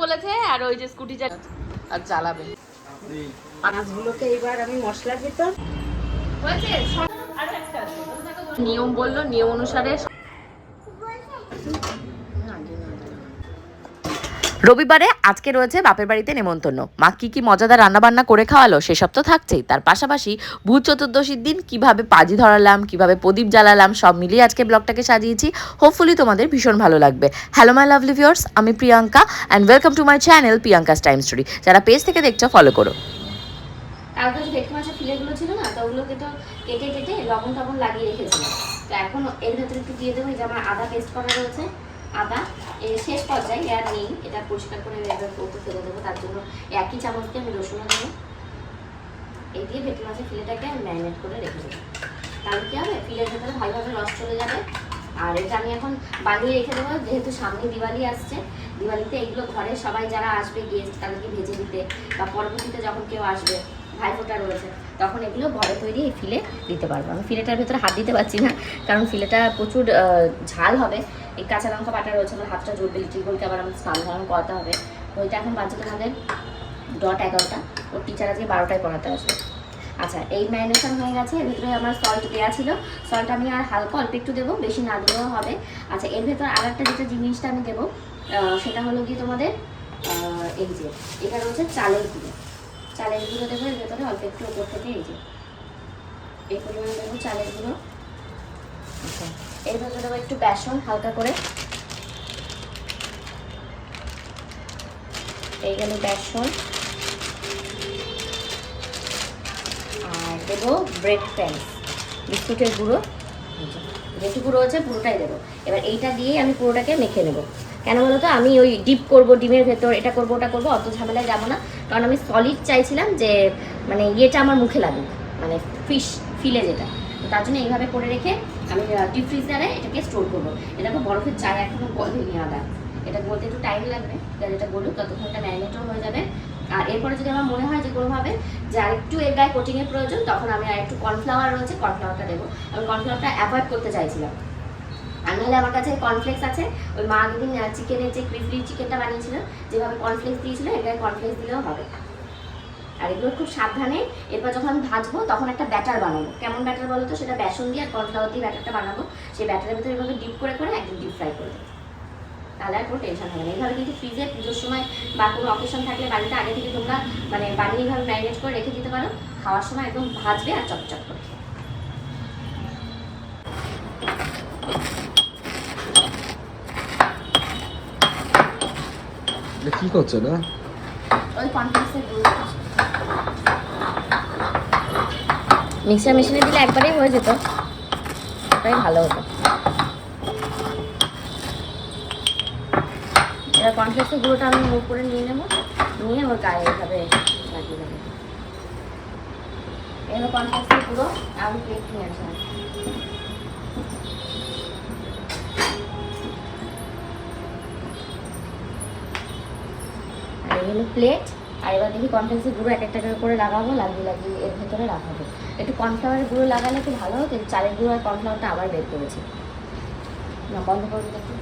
বলেছে আর ওই যে স্কুটি যা আর চালাবে। মাছগুলোকে এবার আমি মশলার ভিতর নিয়ম বলল নিয়ম অনুসারে রবিবারে আজকে রয়েছে বাপের বাড়িতে নেমন্তন্ন। মা কি কি মজাদার রান্নাবান্না করে খাওয়ালো সেসব তো থাকছেই। তার পাশাপাশি ভূত চতুর্দশীর দিন কীভাবে পাজি ধরালাম, কীভাবে প্রদীপ জ্বালালাম, সব মিলিয়ে আজকে ব্লগটাকে সাজিয়েছি। হোপফুলি তোমাদের ভীষণ ভালো লাগবে। হ্যালো মাই লাভলি ভিউয়ার্স আমি Priyanka and welcome to my channel Priyanka's time story যারা পেজ থেকে দেখছ ফলো করো। কেটে কেটে লবণ টবণ লাগিয়ে রেখেছিলাম। তো এখন এর ভেতরে একটু দিয়ে দেবো যে আমার আদা পেস্ট করা রয়েছে। আদা। এর শেষ পর্যায়ে আর নেই এটা পরিষ্কার করে এবার কৌটো ফেলে দেবো। তার জন্য একই চামচ দিয়ে আমি রসুনও দেবো। এই দিয়ে ভেটকি মাছের ফিলেটাকে আমি ম্যারিনেট করে রেখে দেবো। তাহলে কি হবে? ফিলের ভেতরে ভালোভাবে রস চলে যাবে। আর এটা আমি এখন বানিয়ে রেখে দেবো। যেহেতু সামনে দিওয়ালি আসছে, দিওয়ালিতে এগুলো ঘরে সবাই যারা আসবে গেস্ট তাদেরকে ভেজে দিতে বা পরবর্তীতে যখন কেউ আসবে, ভাইফোঁটা রয়েছে, তখন এগুলো ঘরে তৈরি ফিলে দিতে পারব। আমি ফিলেটার ভেতরে হাত দিতে পারছি না, কারণ ফিলেটা প্রচুর ঝাল হবে। এই কাঁচা লঙ্কা বাটা রয়েছে, আমার হাতটা জুড়বে লিটিল গোলকে আবার আমার স্নান ধারণ করাতে হবে। ওইটা এখন বাজে তোমাদের ডট এগারোটা। ওর টিচার আজকে বারোটায় পড়াতে আসবে। আচ্ছা এই ম্যারিনেশন হয়ে গেছে, এর ভিতরে আমার সল্ট দেওয়া ছিল। সল্ট আমি আর হালকা অল্প একটু দেবো, বেশি না দিলেও হবে। আচ্ছা এর ভেতরে আর একটা যেটা জিনিসটা আমি দেবো সেটা হলো গিয়ে তোমাদের এই যে, এটা রয়েছে চালের গুঁড়ো। চালের গুঁড়ো দেবো, এর ভেতরে অল্প একটু উপর থেকে এই যে, এই পরিমাণ দেবো চালের গুঁড়ো। আচ্ছা। এর ভেতরে দেবো একটু বেসন, হালকা করে। এই গেল বেসন। আর দেবো ব্রেড ক্রাম্স বিস্কুটের গুঁড়ো। যেটুকু রয়েছে পুরোটাই দেবো। এবার এইটা দিয়ে আমি পুরোটাকে মেখে নেব। কেন বলো তো আমি ওই ডিপ করব, ডিমের ভেতর এটা করব, ওটা করব, অত ঝামেলায় যাব না। কারণ আমি সলিড চাইছিলাম যে মানে ইয়েটা আমার মুখে লাগুক মানে ফিশ ফিলে যেটা তার জন্য এইভাবে করে রেখে আমি ডিপ ফ্রিজারে এটাকে স্টোর করব। এটাকে বরফের চায় এখনও গলেনি আদা এটা বলতে একটু টাইম লাগবে, এটা বলুক ততক্ষণ এটা ম্যারিনেটও হয়ে যাবে। আর এরপরে যদি আমার মনে হয় যে কোনোভাবে যে আরেকটু এর গায়ে কোটিংয়ের প্রয়োজন, তখন আমি আরেকটু কর্নফ্লাওয়ার রয়েছে কর্নফ্লাওয়ারটা দেবো। আমি কর্নফ্লাওয়ারটা অ্যাভয়েড করতে চাইছিলাম। আর নাহলে আমার কাছে কর্নফ্লেক্স আছে। ওই মা যেদিন চিকেনের যে ক্রিসপি চিকেনটা বানিয়েছিল, যেভাবে কর্নফ্লেক্স দিয়েছিল গায়ে কর্নফ্লেক্স দিলেও হবে। আর এগুলো খুব সাবধানে এরপর যখন আমি ভাজবো তখন একটা ব্যাটার বানাবো। কেমন ব্যাটার বলো তো সেটা বেসন দিয়ে আর কর্নফ্লাওয়ার দিয়ে ব্যাটারটা বানাবো। সেই ব্যাটারের ভিতরে এভাবে ডিপ করে করে একদম ডিপ ফ্রাই করে দেবো। তাহলে আর কোনো টেনশন হবে না। এইভাবে কিন্তু ফ্রিজে পুজোর সময় বা কোনো অকেশন থাকলে বাড়িতে আগে থেকে তোমরা মানে বানিয়ে এইভাবে ম্যারিনেট করে রেখে দিতে পারো। খাওয়ার সময় একদম ভাজবে আর চটচট করে কি করছ না? ওই কনফ্লেক্সের মিক্সার মেশিনে দিলে একবারেই হয়ে যেত। ওটাই ভালো হতো। এবার কনফ্লেক্সের গুঁড়োটা আমি উপরে নিয়ে নেব। নিয়ে ওর গায়ে এইভাবে লাগিয়ে দেবো এবার কনফ্লেক্সের গুঁড়ো আমি প্লেট নিয়ে আসলাম এই প্লেট আর এবার দেখি কনফ্লেক্সের গুঁড়ো এক একটা করে লাগাবো লাগিয়ে লাগিয়ে এর ভেতরে রাখাবো। একটু কর্নফ্লাওয়ারের গুঁড়ো লাগালে একটু ভালো হতো চালের গুঁড়ো আর কর্নফ্লাওয়ারটা আবার বের করেছি। না বন্ধ করে দেখি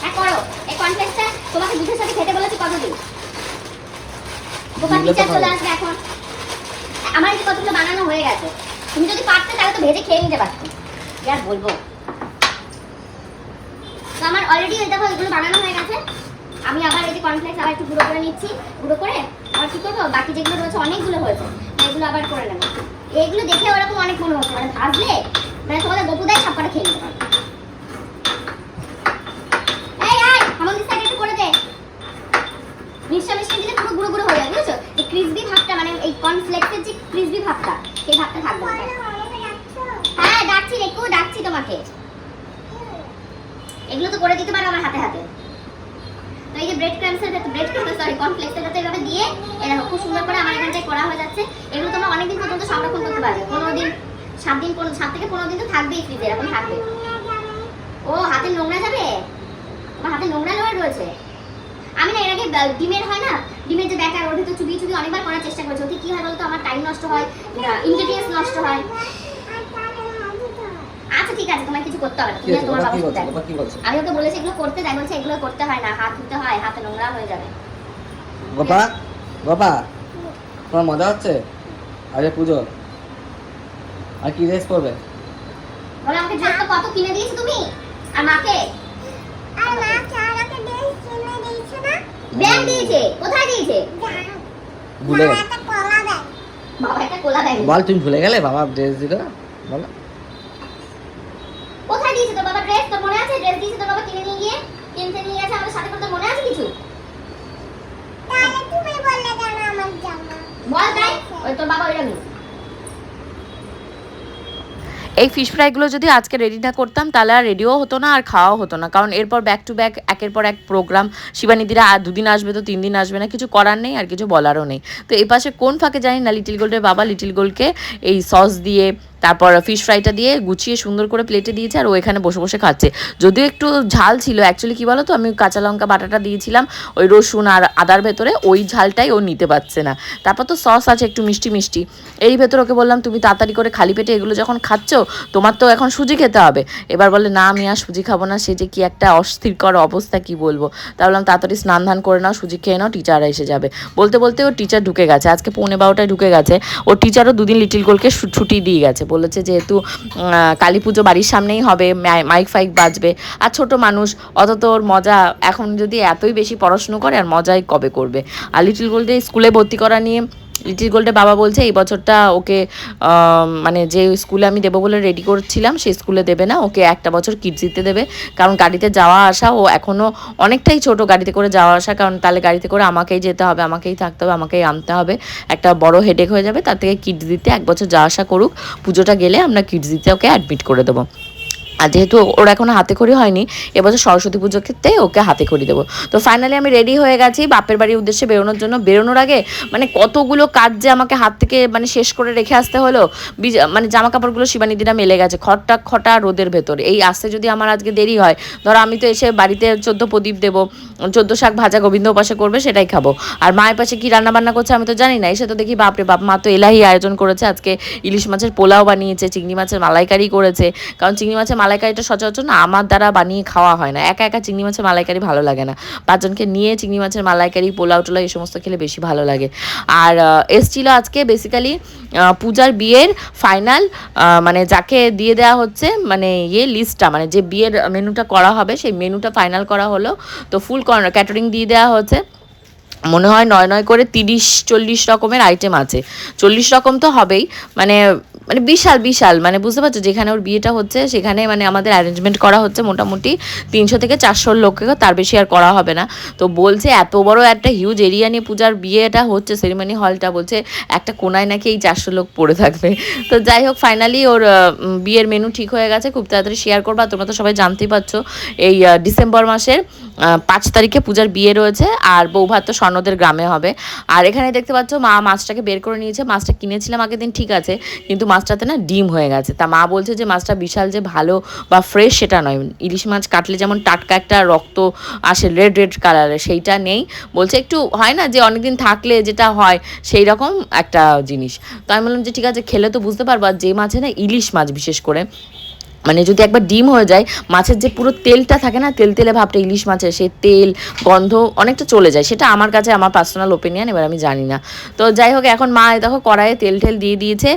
হ্যাঁ তোমাকে দুধের সাথে খেতে বলেছি কতদিন? দোকান দিলে টিচার চলে আসবে এখন। আমার এই কতগুলো বানানো হয়ে গেছে। তুমি যদি পারতে তাহলে তো ভেজে খেয়ে নিতে পারতে। কি আর বলব? আমার অলরেডি ওই দেখো এগুলো বানানো হয়ে গেছে। আমি আবার এই যে কর্নফ্লেক্স আবার একটু গুঁড়ো করে নিচ্ছি গুঁড়ো করে আবার কি করব বাকি যেগুলো রয়েছে অনেকগুলো হয়েছে এগুলো আবার করে নেব। এইগুলো দেখে ওরকম অনেক মনে হচ্ছে মানে ভাজলে মানে তোমাদের গপুদায় ছাপ্পাটা খেয়ে দিলে পুরো গুঁড়ো গুঁড়ো হয়ে যাবে বুঝছ? এই ক্রিসপি ভাবটা মানে এই কর্নফ্লেক্সের যে ক্রিসপি ভাবটা সেই ভাবটা থাকবে। হ্যাঁ ডাকছি রেকু ডাকছি তোমাকে। এগুলো তো করে দিতে পারো আমার হাতে হাতে। তো এই যে ব্রেড ক্রামসের ভেতর ব্রেড ক্রামস সরি কর্নফ্লেক্সের ভেতর এভাবে দিয়ে এরা খুব সুন্দর করে আমার এখানটায় করা হয়ে যাচ্ছে। এগুলো তোমরা অনেকদিন পর্যন্ত সংরক্ষণ করতে পারবে। পনেরো দিন সাত দিন পনেরো সাত থেকে পনেরো দিন তো থাকবেই ফ্রিজে এরকম থাকবে। ও, হাতে নোংরা যাবে? আমার হাতে নোংরা লোয়ার রয়েছে? আমি না এর আগে ডিমের হয় না? ডিমের যে ব্যাটার ওর ভিতর চুবিয়ে চুবিয়ে অনেকবার করার চেষ্টা করেছি। ওতে কি হয় বলতো? আমার টাইম নষ্ট হয় ইনগ্রেডিয়েন্টস নষ্ট হয়। ঠিক আছে তোমার কিছু করতে হবে না। তুমি আর তোমার বাবা দেখো বাবা কি বলছে? আমি ওকে বলেছি এগুলো করতে তাই বলছে এগুলো করতে হয় না হাত ধুতে হয় হাতে নোংরা হয়ে যাবে। বাবা বাবা তোমার মজা হচ্ছে? আরে পুজো। আর কি ড্রেস পরবে? বলে আমাকে ড্রেসটা কত কিনে দিয়েছ তুমি? আর মাকে? আর মা চারাকে ড্রেস কিনে দিয়েছে না? ব্যাগ দিয়েছে কোথায় দিয়েছে? ভুলে গেলে। একটা কলা দেয় বাবা একটা কোলা ব্যাগ। বল তুমি ভুলে গেলে বাবা ড্রেস দিল বলো কোথায় দিয়েছে তোর বাবা ড্রেস তোর আছে ড্রেস দিয়েছে তোর বাবা কিনে নিয়ে গিয়ে কিনতে নিয়ে গেছে আমাদের সাথে করে মনে আছে কিছু? তুমি বললে কেন আমার জামা? বল তাই ওই তোর বাবা ওইরকমই এই ফিশ ফ্রাইগুলো যদি আজকে রেডি না করতাম তাহলে আর রেডিও হতো না আর খাওয়াও হতো না। কারণ এরপর ব্যাক টু ব্যাক একের পর এক প্রোগ্রাম শিবানীদিরা আর দুদিন আসবে তো তিন দিন আসবে না কিছু করার নেই আর কিছু বলারও নেই। তো এই পাশে কোন ফাঁকে জানি না লিটিল গোল্ডের বাবা লিটিল গোল্ডকে এই সস দিয়ে তারপর ফিশ ফ্রাইটা দিয়ে গুছিয়ে সুন্দর করে প্লেটে দিয়েছে আর ও এখানে বসে বসে খাচ্ছে। যদিও একটু ঝাল ছিল অ্যাকচুয়ালি কী বলো তো আমি কাঁচা লঙ্কা, বাটাটা দিয়েছিলাম, ওই রসুন আর আদার ভেতরে, ওই ঝালটাই ও নিতে পারছে না। তারপর তো সস আছে একটু মিষ্টি মিষ্টি। এই ভেতর ওকে বললাম, তুমি তাড়াতাড়ি করে খালি পেটে এগুলো যখন খাচ্ছ, তোমার তো এখন সুজি খেতে হবে। এবার বলে, না, আমি আর সুজি খাব না, সে যে কি একটা অস্থিরকর অবস্থা, কি বলব? তা বললাম, তাড়াতাড়ি স্নান ধান করে নাও, সুজি খেয়ে নাও টিচার এসে যাবে। বলতে বলতে ওর টিচার ঢুকে গেছে। আজকে পৌনে বারোটায় ঢুকে গেছে। ও টিচারও দুদিন লিটিল গোলকে ছুটি দিয়ে গেছে। বলেছে যেহেতু কালী পুজো বাড়ির সামনেই হবে, মাই- মাইক ফাইক বাজবে। আর ছোট মানুষ অত তোর মজা এখন যদি এতই বেশি পড়াশুনো করে, আর মজাই কবে করবে? আর লিটিল গোল্ডে স্কুলে ভর্তি করা নিয়ে লিটিল গোল্ডে বাবা বলছে, এই বছরটা ওকে মানে যে স্কুলে আমি দেবো বলে রেডি করছিলাম, সেই স্কুলে দেবে না, ওকে একটা বছর কিডস দিতে দেবে। কারণ গাড়িতে যাওয়া আসা, ও এখনও অনেকটাই ছোট গাড়িতে করে যাওয়া আসা, কারণ তাহলে গাড়িতে করে আমাকেই যেতে হবে, আমাকেই থাকতে হবে, আমাকেই আনতে হবে। একটা বড় হেডেক হয়ে যাবে, তার থেকে কিডস দিতে এক বছর যাওয়া আসা করুক। পুজোটা গেলে আমরা কিডস দিতে ওকে অ্যাডমিট করে দেবো। আর যেহেতু ওর এখনও হাতে খড়ি হয়নি, এবছর সরস্বতী পুজোর ক্ষেত্রে ওকে হাতে খড়ি দেবো। তো ফাইনালি আমি রেডি হয়ে গেছি, বাপের বাড়ির উদ্দেশ্যে বেরোনোর জন্য। বেরোনোর আগে মানে কতগুলো কাজ যে আমাকে হাত থেকে মানে শেষ করে রেখে আসতে হলো মানে জামা কাপড়গুলো শিবানিদিরা মেলে গেছে খটটা খটা রোদের ভেতর। এই আসতে যদি আমার আজকে দেরি হয়, ধরো আমি তো এসে বাড়িতে চোদ্দ প্রদীপ দেবো, চোদ্দ শাক ভাজা গোবিন্দ উপাসে করবে, সেটাই খাব। আর মায়ের পাশে কি রান্না বান্না করছে আমি তো জানি না, এসে তো দেখি বাপরে বাপ, মা তো এলাহি আয়োজন করেছে আজকে। ইলিশ মাছের পোলাও বানিয়েছে, চিংড়ি মাছের মালাইকারি করেছে। কারণ চিংড়ি মাছের মালাইকারিটা সচরাচর না আমার দ্বারা বানিয়ে খাওয়া হয় না। একা একা চিংড়ি মাছের মালাইকারি ভালো লাগে না। পাঁচজনকে নিয়ে চিংড়ি মাছের মালাইকারি, পোলাও টোলাও এই সমস্ত খেলে বেশি ভালো লাগে। আর এসছিল আজকে বেসিক্যালি পূজার বিয়ের ফাইনাল মানে যাকে দিয়ে দেওয়া হচ্ছে মানে ইয়ে লিস্টটা মানে যে বিয়ের মেনুটা করা হবে, সেই মেনুটা ফাইনাল করা হলো। তো ফুল ক্যাটারিং দিয়ে দেওয়া হচ্ছে। মনে হয় নয় নয় করে তিরিশ, চল্লিশ রকমের আইটেম আছে। চল্লিশ রকম তো হবেই। মানে মানে বিশাল বিশাল। মানে বুঝতে পারছ, যেখানে ওর বিয়েটা হচ্ছে, সেখানে মানে আমাদের অ্যারেঞ্জমেন্ট করা হচ্ছে মোটামুটি তিনশো থেকে চারশোর লোককে, তার বেশি আর করা হবে না। তো বলছে, এত বড় একটা হিউজ এরিয়া নিয়ে পূজার বিয়েটা হচ্ছে সেরিমনি হলটা বলছে, একটা কোনায় নাকি এই চারশো লোক পড়ে থাকবে। তো যাই হোক ফাইনালি ওর বিয়ের মেনু ঠিক হয়ে গেছে। খুব তাড়াতাড়ি শেয়ার করবা, তোমরা তো সবাই জানতেই পারছ। এই ডিসেম্বর মাসের পাঁচ তারিখে পূজার বিয়ে রয়েছে, আর বৌভাত তো স্বর্ণদের গ্রামে হবে। আর এখানে দেখতে পাচ্ছ, মা মাছটাকে বের করে নিয়েছে। মাছটা কিনেছিলাম আগের দিন, ঠিক আছে, কিন্তু মাছটাতে না ডিম হয়ে গেছে। তা মা বলছে যে, মাছটা বিশাল যে ভালো বা ফ্রেশ সেটা নয়। ইলিশ মাছ কাটলে যেমন টাটকা একটা রক্ত আসে রেড রেড কালারের সেইটা নেই। বলছে একটু হয় না যে, অনেকদিন থাকলে যেটা হয়, সেই রকম একটা জিনিস। তো আমি বললাম যে, ঠিক আছে, খেলে তো বুঝতে পারব। আর যে মাছে না ইলিশ মাছ বিশেষ করে মানে যদি একবার ডিম হয়ে যায়, মাছের যে পুরো তেলটা থাকে না, তেল তেলে ভাবটা ইলিশ মাছের সেই তেল, গন্ধ অনেকটা চলে যায়। সেটা আমার কাছে, আমার পার্সোনাল ওপিনিয়ন এবার আমি জানি না। তো যাই হোক, এখন মা দেখো কড়াইয়ে তেল টেল দিয়ে দিয়েছে।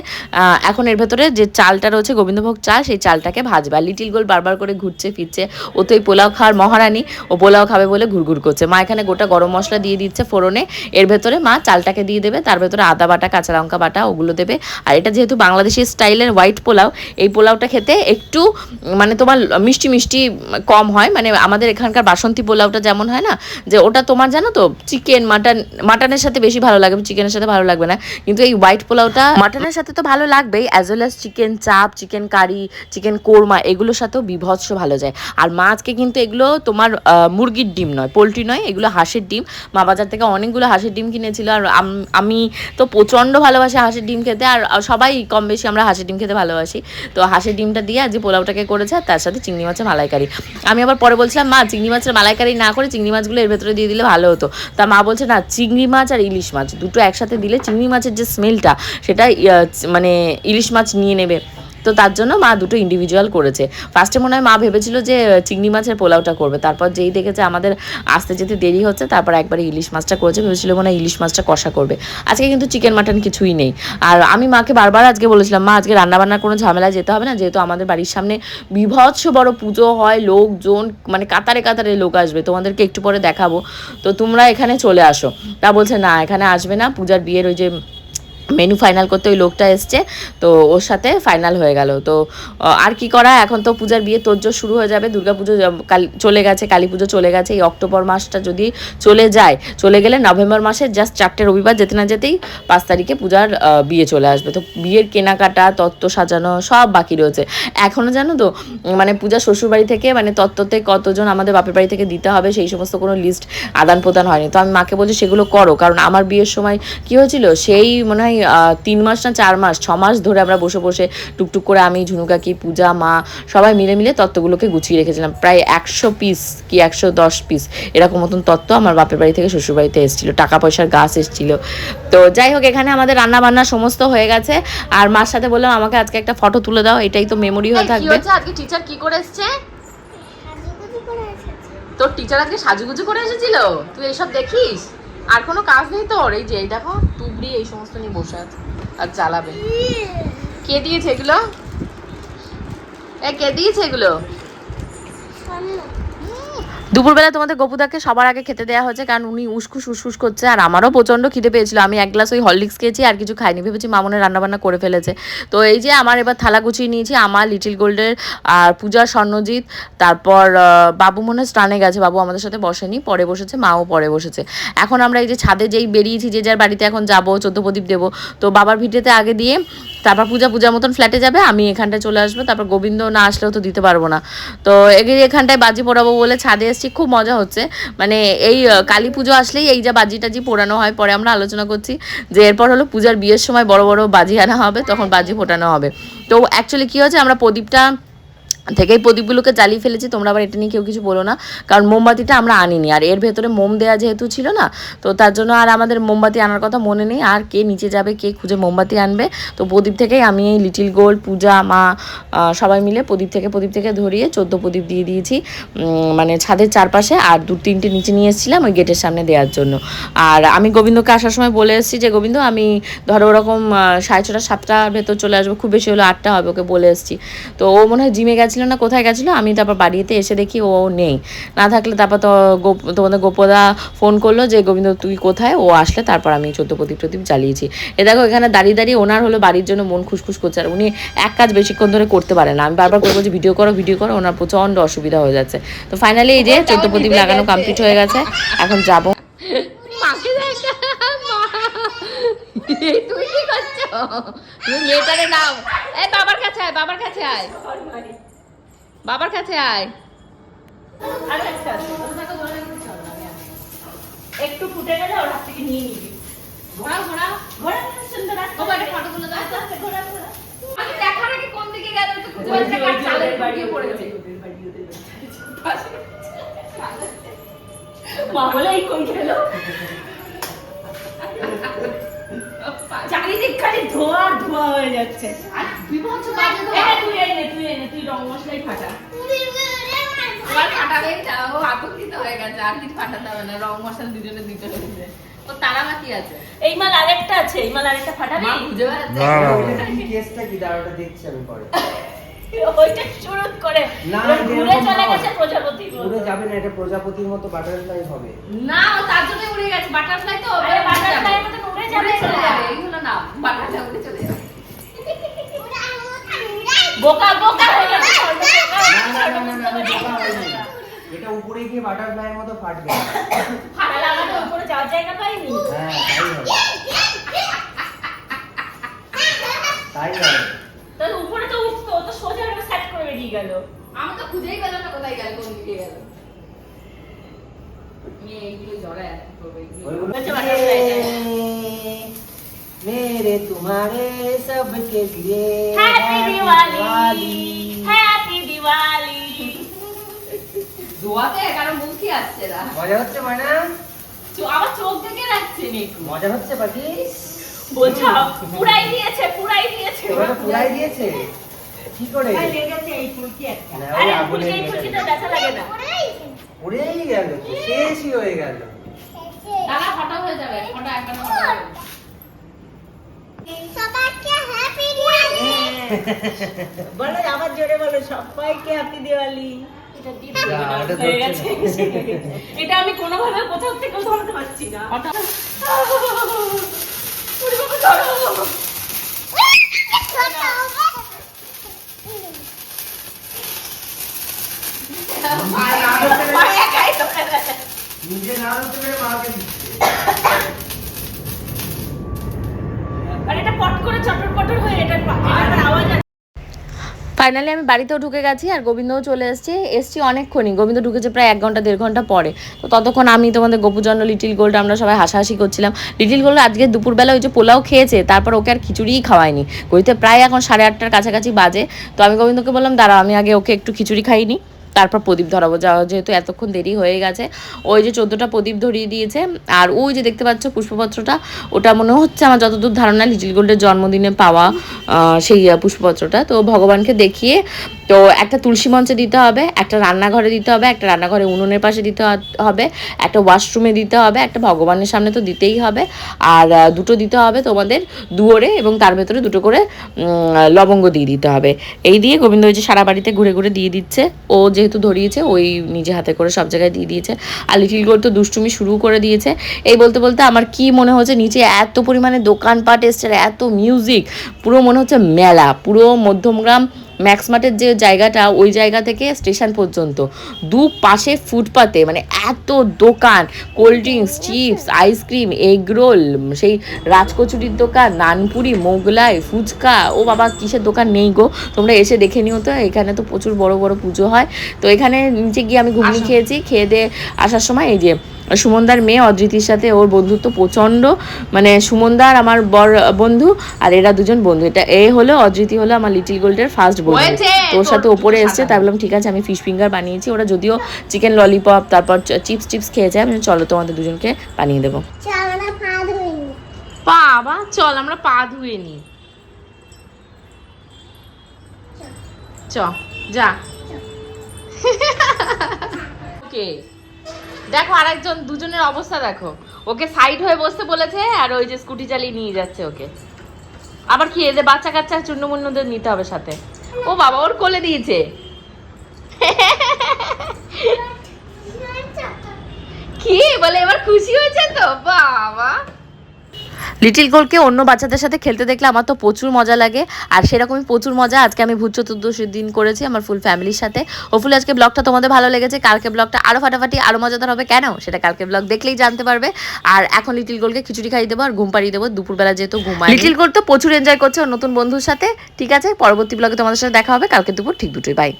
এখন এর ভেতরে যে চালটা রয়েছে, গোবিন্দভোগ চাল, সেই চালটাকে ভাজবে। লিটিল গোল বারবার করে ঘুরছে, ফিরছে। ও তো এই পোলাও খাওয়ার মহারানী। ও পোলাও খাবে বলে ঘুরঘুর করছে। মা এখানে গোটা গরম মশলা দিয়ে দিচ্ছে ফোড়নে। এর ভেতরে মা চালটাকে দিয়ে দেবে। তার ভেতরে আদা বাটা, কাঁচা লঙ্কা বাটা, ওগুলো দেবে। আর এটা যেহেতু বাংলাদেশি স্টাইলের হোয়াইট পোলাও, এই পোলাওটা খেতে একটু উম, মানে তোমার মিষ্টি মিষ্টি কম হয় মানে আমাদের এখানকার বাসন্তী পোলাওটা যেমন হয় না যে ওটা তোমার জানো তো চিকেন মাটন মাটনের সাথে বেশি ভালো লাগবে চিকেনের সাথে ভালো লাগবে না। কিন্তু এই হোয়াইট পোলাওটা মাটনের সাথে তো ভালো লাগবেই as well as chicken chaap chicken curry chicken korma এগুলোর সাথেও বিভৎস ভালো যায়। আর মাছকে কিন্তু এগুলো তোমার মুরগির ডিম নয় পোলট্রি নয় এগুলো হাঁসের ডিম। মা বাজার থেকে অনেকগুলো হাঁসের ডিম কিনেছিল আর আমি তো প্রচণ্ড ভালোবাসি হাঁসের ডিম খেতে আর সবাই কম বেশি আমরা হাঁসের ডিম খেতে ভালোবাসি। তো হাঁসের ডিমটা দিয়ে আজ পোলাওটাকে করেছে আর তার সাথে চিংড়ি মাছের মালাইকারি। আমি আবার পরে বলছিলাম, মা, চিংড়ি মাছের মালাইকারি না করে চিংড়ি মাছগুলো এর ভেতরে দিয়ে দিলে ভালো হতো। তা মা বলছে, না, চিংড়ি মাছ আর ইলিশ মাছ দুটো একসাথে দিলে চিংড়ি মাছের যে স্মেলটা সেটা মানে ইলিশ মাছ নিয়ে নেবে। তো তার জন্য মা দুটো ইন্ডিভিজুয়াল করেছে। ফার্স্টে মনে হয় মা ভেবেছিল যে চিংড়ি মাছের পোলাওটা করবে। তারপর যেই দেখেছে আমাদের আসতে যেতে দেরি হচ্ছে, তারপর একবার ইলিশ মাছটা করেছে। ভেবেছিল মনে হয় ইলিশ মাছটা কষা করবে। আজকে কিন্তু চিকেন মাটন কিছুই নেই। আর আমি মাকে বারবার আজকে বলেছিলাম, মা, আজকে রান্নাবান্নার কোনো ঝামেলায় যেতে হবে না। যেহেতু আমাদের বাড়ির সামনে বিভৎস বড় পুজো হয়, লোকজন মানে কাতারে কাতারে লোক আসবে। তোমাদেরকে একটু পরে দেখাবো। তো তোমরা এখানে চলে আসো। তা বলছে, না, এখানে আসবে না। পূজার বিয়ের ওই যে মেনু ফাইনাল করতে ওই লোকটা এসছে, তো ওর সাথে ফাইনাল হয়ে গেল। তো আর কি করা, এখন তো পূজার বিয়ে তোরজোর শুরু হয়ে যাবে, দুর্গা পুজো কাল, চলে গেছে, কালী পুজো চলে গেছে, এই অক্টোবর মাসটা যদি চলে যায়, চলে গেলে নভেম্বর মাসের জাস্ট চারটে রবিবার যেতে না যেতেই পাঁচ তারিখে পূজার বিয়ে চলে আসবে। তো বিয়ের কেনাকাটা, তত্ত্ব সাজানো সব বাকি রয়েছে। এখনও জানো তো মানে পূজা শ্বশুরবাড়ি থেকে মানে তত্ত্বতে কতজন আমাদের বাপের বাড়ি থেকে দিতে হবে, সেই সমস্ত কোনো লিস্ট আদান প্রদান হয়নি। তো আমি মাকে বলছি, সেগুলো করো, কারণ আমার বিয়ের সময় কি হয়েছিল, সেই মনে হয় আহ, তিন মাস না চার মাস ছ মাস ধরে আমরা বসে বসে টুকটুক করে আমি ঝুনুকাকি পূজা মা সবাই মিলে মিলে তত্ত্বগুলোকে গুছিয়ে রেখেছিলাম। প্রায় একশো পিস কি একশো দশ পিস এরকম মতন তত্ত্ব আমার বাপের বাড়ি থেকে শ্বশুর বাড়িতে এসেছিল। টাকা পয়সার গাছ এসেছিল। তো যাই হোক এখানে আমাদের রান্না বান্না সমস্ত হয়ে গেছে। আর মার সাথে বললাম আমাকে আজকে একটা ফটো তুলে দাও এটাই তো মেমোরি হয়ে থাকবে। আজকে টিচার কি করে এসছে? সাজুগুজু করে তোর টিচার আজকে সাজুগুজু করে এসেছিল? তুই এইসব দেখিস? আর কোনো কাজ নেই তোর? এই যে দেখো টুবড়ি এই সমস্ত নিয়ে বসে আছে আর চালাবে কে দিয়েছে এগুলো? এ, কে দিয়েছে এগুলো? দুপুরবেলা তোমাদের গপুদাকে সবার আগে খেতে দেওয়া হয়েছে, কারণ উনি উসকুস উসকুস করছে, আর আমারও প্রচণ্ড খিদে পেয়েছিল। আমি এক গ্লাস ওই হরলিক্স খেয়েছি, আর কিছু খাইনি। ভেবেছি মামনের রান্নাবান্না করে ফেলেছে। তো এই যে আমার এবার থালা গুছিয়ে নিয়েছি আমার লিটিল গোল্ডের, আর পূজা, স্বর্ণজিৎ, তারপর বাবু মনে স্নানে গেছে। বাবু আমাদের সাথে বসেনি, পরে বসেছে, মাও পরে বসেছে। এখন আমরা এই যে ছাদে যেই বেরিয়েছি, যে যার বাড়িতে এখন যাব, চোদ্দ প্রদীপ দেবো। তো বাবার ভিটেতে আগে দিয়ে, তারপর পূজা পূজার মতন ফ্ল্যাটে যাবে, আমি এখানটায় চলে আসব। তারপর গোবিন্দ না আসলেও তো দিতে পারব না। তো এগে এখানটায় বাজি পড়াবো বলে ছাদে এসেছি খুব মজা হচ্ছে। মানে এই কালী পুজো আসলেই এই যে বাজি টাজি পোড়ানো হয়, পরে আমরা আলোচনা করছি যে এরপর হলো পূজার বিয়ের সময় বড় বড় বাজি আনা হবে, তখন বাজি ফোটানো হবে। তো অ্যাকচুয়ালি কী হয়েছে, আমরা প্রদীপটা থেকেই প্রদীপগুলোকে জ্বালিয়ে ফেলেছি, তোমরা আবার এটা নিয়ে কেউ কিছু বলো না। কারণ মোমবাতিটা আমরা আনিনি, আর এর ভেতরে মোম দেওয়া যেহেতু ছিল না, তো তার জন্য আর আমাদের মোমবাতি আনার কথা মনে নেই। আর কে নিচে যাবে, কে খুঁজে মোমবাতি আনবে, তো প্রদীপ থেকেই আমি এই লিটিল গোল্ড, পূজা, মা সবাই মিলে প্রদীপ থেকে প্রদীপ থেকে ধরিয়ে চোদ্দ প্রদীপ দিয়ে দিয়েছি মানে ছাদের চারপাশে, আর দু তিনটে নিচে নিয়ে এসেছিলাম ওই গেটের সামনে দেওয়ার জন্য। আর আমি গোবিন্দকে আসার সময় বলে এসেছি যে, গোবিন্দ, আমি ধরো ওরকম সাড়ে ছটা, সাতটার ভেতর চলে আসব, খুব বেশি হলো আটটা হবে, ওকে বলে এসেছি। তো ও মনে হয় জিমে গেছিল না, কোথায় গেছিল, আমি তারপর বাড়িতে এসে দেখি ও নেই। না থাকলে তারপর তো গোপ, তোমাদের গোপদা ফোন করল যে, গোবিন্দ, তুই কোথায়? ও আসলে তারপর আমি চোদ্দ প্রদীপ প্রদীপ জ্বালিয়েছি। এ দেখো, এখানে দাঁড়িয়ে দাঁড়িয়ে ওনার হলো বাড়ির জন্য মন খুশখুশ করছে, আর উনি এক কাজ বেশিক্ষণ ধরে করতে পারে না। আমি বারবার করে বলছি, ভিডিও করো ভিডিও করো। ওনার প্রচণ্ড অসুবিধা হয়ে যাচ্ছে। তো ফাইনালি এই যে চোদ্দ প্রদীপ লাগানো কমপ্লিট হয়ে গেছে, এখন যাব। তুই কি করছ? তুমি মেয়েটারে নাও। এই বাবার কাছে আয়, বাবার কাছে আয়। বাবার কাছে আয়। একটু ফুটে গেলে ওর হাত থেকে নিয়ে নিবি। সুন্দর ফটোগুলো আমি দেখার আগে কোন দিকে গেল তো খুঁজে পাচ্ছি না চালের কই গেল? চারিদিক খালি ধোয়া আর ধোয়া হয়ে যাচ্ছে। আর বিভৎস তুই এনে তুই এনে তুই রং মশলাই ফাটা। এবার ফাটাবে ও আতঙ্কিত হয়ে গেছে আর কিছু ফাটাতে হবে না রং মশলা দুজনে দিতে হয়েছে ও তারা বাকি আছে? এই মাল আরেকটা আছে এই মাল আরেকটা ফাটাবে? খুঁজে বেড়াচ্ছে। কেসটা কি? দাঁড়াটা দেখছি আমি পরে। ওইটা শুরু করে। না, ঘুরে চলে গেছে প্রজাপতি উড়ে যাবে না এটা প্রজাপতির মতো বাটারফ্লাই হবে। না তার জন্যই উড়ে গেছে। বাটারফ্লাই তো আরে বাটারফ্লাই মতন উড়ে যাবে চলে যাবে এইগুলো না বাটারফ্লাই উড়ে চলে যাবে। বোকা বোকা হয়ে যাবে না না না না না, আমি বোকা হইনি। এটা উপরে গিয়ে বাটারফ্লাইয়ের মতো ফাটবে। উপরে যাওয়ার জায়গা পাইনি। হ্যাঁ তাই হবে। তাই হবে। তাহলে উপরে ও তো সোজা একটা সেট করে বেরিয়ে গেল আমি তো খুঁজেই পেলাম না কোথায় গেল কোন দিকে গেল মেয়ে এইগুলো জড়ায় আছে করবে এইগুলো। ওইগুলো বলছে butterfly টা। मेरे तुम्हारे सबके लिए happy happy Diwali happy Diwali ধোয়াতে কারো মুখই আসছে না মজা হচ্ছে মানে চো- আবার চোখ দেখে রাখছে নিকু মজা হচ্ছে পাখি বলছো পুরাই দিয়েছে পুরাই দিয়েছে তোরা তো পুরাই দিয়েছে কি করে? এই ফুলকি একটা। আরে ফুলকি এই লেগে ফুলকিটা ব্যথা লাগে না। উড়েই গেল শেষই হয়ে গেল। দাদা ফটো হয়ে যাবে ফটো ফটো হয়ে যাবে। সবাইকে হ্যাপি দিওয়ালি বলো আবার জোরে বলো সবাইকে হ্যাপি দিওয়ালি এটা আমি কোনোভাবে কোথাও থেকে ধরতে পারছি না। ফটো ওরে বাবা, ধরো। মায়ের একাই ধরে দেয়। নিজে না হতে ফাইনালি আমি বাড়িতেও ঢুকে গেছি আর গোবিন্দও চলে এসেছে। এসছি অনেকক্ষণই। গোবিন্দ ঢুকেছে প্রায় এক ঘণ্টা, দেড় ঘণ্টা পরে। তো ততক্ষণ আমি তোমাদের গোপুজন্য লিটিল গোল্ড আমরা সবাই হাসাহাসি করছিলাম। লিটিল গোল্ড আজকে দুপুরবেলা ওই যে পোলাও খেয়েছে, তারপর ওকে আর খিচুড়িই খাওয়ায়নি। গইতে প্রায় এখন সাড়ে আটটার কাছাকাছি বাজে। তো আমি গোবিন্দকে বললাম দাঁড়া আমি আগে ওকে একটু খিচুড়ি খাইনি তারপর প্রদীপ ধরাবো। যা যেহেতু এতক্ষণ দেরি হয়ে গেছে, ওই যে চোদ্দোটা প্রদীপ ধরিয়ে দিয়েছে, আর ওই যে দেখতে পাচ্ছ পুষ্পপত্রটা, ওটা মনে হচ্ছে আমার যতদূর ধারণা লিটিল গোল্ডের জন্মদিনে পাওয়া সেই পুষ্পপত্রটা। তো ভগবানকে দেখিয়ে, তো একটা তুলসী মঞ্চে দিতে হবে, একটা রান্নাঘরে দিতে হবে, একটা রান্নাঘরে উনুনের পাশে দিতে হবে, একটা ওয়াশরুমে দিতে হবে, একটা ভগবানের সামনে তো দিতেই হবে। আর দুটো দিতে হবে তোমাদের দুয়ারে এবং তার ভেতরে দুটো করে লবঙ্গ দিয়ে দিতে হবে। এই দিয়ে গোবিন্দ যে সারা বাড়িতে ঘুরে ঘুরে দিয়ে দিচ্ছে। ও যেহেতু ধরিয়েছে, ওই নিজে হাতে করে সব জায়গায় দিয়ে দিয়েছে। আর লিটিল গোল তো দুষ্টুমি শুরু করে দিয়েছে। এই বলতে বলতে আমার কি মনে হচ্ছে, নিচে এত পরিমাণে দোকানপাট এসছে এত মিউজিক পুরো মনে হচ্ছে মেলা, পুরো মধ্যমগ্রাম ম্যাক্স মার্টের যে জায়গাটা ওই জায়গা থেকে স্টেশন পর্যন্ত। দু পাশে ফুটপাতে মানে এত দোকান cold drinks chips ice cream egg roll সেই রাজকচুরির দোকান নানপুরি মোগলাই ফুচকা ও বাবা কিসের দোকান নেই গো? তোমরা এসে দেখে নিও তো এখানে তো প্রচুর বড় বড় পুজো হয়। তো এখানে নিচে গিয়ে আমি ঘুগনি খেয়েছি খেয়ে দিয়ে আসার সময় এই যে সুমনদার মেয়ে অদ্রিতির সাথে ওর বন্ধুত্ব প্রচণ্ড। মানে সুমনদার আমার বর বন্ধু আর এরা দুজন বন্ধু। এটা এ হলো অদ্রিতি হলো আমার লিটিল গোল্ডের ফার্স্ট বন্ধু হয়েছে, তো ওর সাথে ওপরে এসছে তাই বললাম ঠিক আছে আমি ফিশ ফিঙ্গার বানিয়েছি। ওরা যদিও চিকেন ললিপপ তারপর চিপস টিপস খেয়েছে আমি চলো তোমাদের দুজনকে বানিয়ে দেবো। বাবা চল আমরা পা ধুয়ে নি। চ যা। ওকে। দেখো আরেকজন দুজনের অবস্থা দেখো। ওকে সাইড হয়ে বসতে বলেছে আর ওই যে স্কুটি চালিয়ে নিয়ে যাচ্ছে ওকে। আবার কি এদের বাচ্চা কাচ্চা চুন্নমুন্নদের নিতে হবে সাথে। ও বাবা ওর কোলে দিয়েছে। কি? বলে এবার খুশি হয়েছে তো? বাবা। লিটিল গোলকে অন্য বাচ্চাদের সাথে খেলতে দেখলে আমার তো প্রচুর মজা লাগে। আর সেরকমই প্রচুর মজা আজকে আমি ভূত চতুর্দশীর দিন করেছি আমার ফুল ফ্যামিলির সাথে। হোপফুলি আজকে ব্লগটা তোমাদের ভালো লেগেছে। কালকে ব্লগটা আরও ফাটাফাটি আরও মজাদার হবে। কেন? সেটা কালকে ব্লগ দেখলেই জানতে পারবে। আর এখন লিটিল গোলকে খিচুড়ি খাইয়ে দেবো আর ঘুম পাড়িয়ে দেবো। দুপুরবেলা যেহেতু ঘুমায় লিটিল গোল তো প্রচুর এনজয় করছে ওর নতুন বন্ধুর সাথে। ঠিক আছে? পরবর্তী ব্লগে তোমাদের সাথে দেখা হবে। কালকে দুপুর ঠিক দুটোই বাই